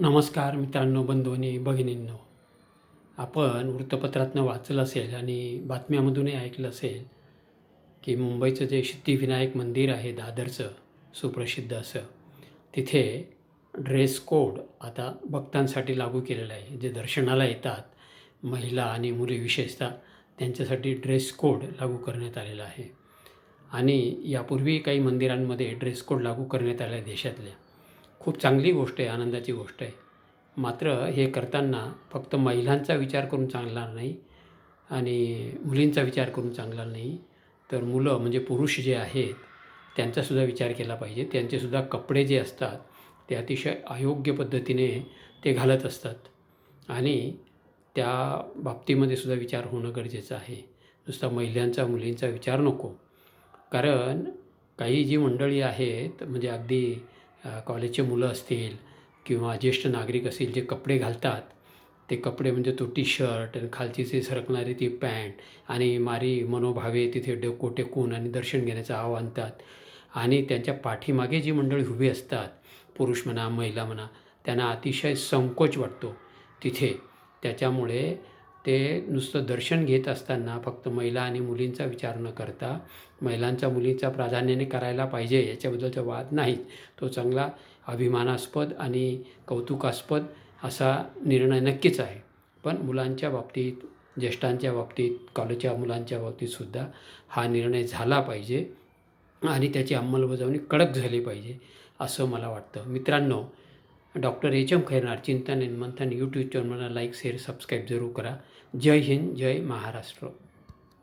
नमस्कार मित्रांनो बंधूंनी भगिनींनो. आपण वृत्तपत्रातनं वाचलं असेल आणि बातम्यामधूनही ऐकलं असेल की मुंबईचं जे सिद्धिविनायक मंदिर आहे दादरचं सुप्रसिद्ध असं तिथे ड्रेस कोड आता भक्तांसाठी लागू केलेला आहे. जे दर्शनाला येतात महिला आणि मुली विशेषतः त्यांच्यासाठी ड्रेस कोड लागू करण्यात आलेला आहे. आणि यापूर्वी काही मंदिरांमध्ये ड्रेस कोड लागू करण्यात आला आहे देशातल्या. खूप चांगली गोष्ट आहे आनंदाची गोष्ट आहे. मात्र हे करताना फक्त महिलांचा विचार करून चांगला नाही आणि मुलींचा विचार करून चांगला नाही. तर मुलं म्हणजे पुरुष जे आहेत त्यांचासुद्धा विचार केला पाहिजे. त्यांचेसुद्धा कपडे जे असतात ते अतिशय अयोग्य पद्धतीने ते घालत असतात. आणि त्या बाबतीमध्ये सुद्धा विचार होणं गरजेचं आहे. नुसता महिलांचा मुलींचा विचार नको. कारण काही जी मंडळी आहेत म्हणजे अगदी कॉलेजचे मुलं असतील किंवा ज्येष्ठ नागरिक असतील जे कपडे घालतात ते कपडे म्हणजे तो टी शर्ट आणि खालची जी सरकणारी ती पॅन्ट आणि मारी मनोभावे तिथे डोको टेकून आणि दर्शन घेण्याचं आवाहनतात आणतात. आणि त्यांच्या पाठीमागे जी मंडळी उभी असतात पुरुष म्हणा महिला म्हणा त्यांना अतिशय संकोच वाटतो. तिथे त्याच्यामुळे ते नुसतं दर्शन घेत असताना फक्त महिला आणि मुलींचा विचार न करता महिलांचा मुलींचा प्राधान्याने करायला पाहिजे याच्याबद्दलचा वाद नाही. तो चांगला अभिमानास्पद आणि कौतुकास्पद असा निर्णय नक्कीच आहे. पण मुलांच्या बाबतीत ज्येष्ठांच्या बाबतीत कॉलेजच्या मुलांच्या बाबतीतसुद्धा हा निर्णय झाला पाहिजे आणि त्याची अंमलबजावणी कडक झाली पाहिजे असं मला वाटतं. मित्रांनो doctor H M Khairnar Chintan and Manthan YouTube ચેનલના લાઇક શેર, સબસ્ક્રાઈબ જરૂર કરા. જય હિન્દ, જય મહારાષ્ટ્ર.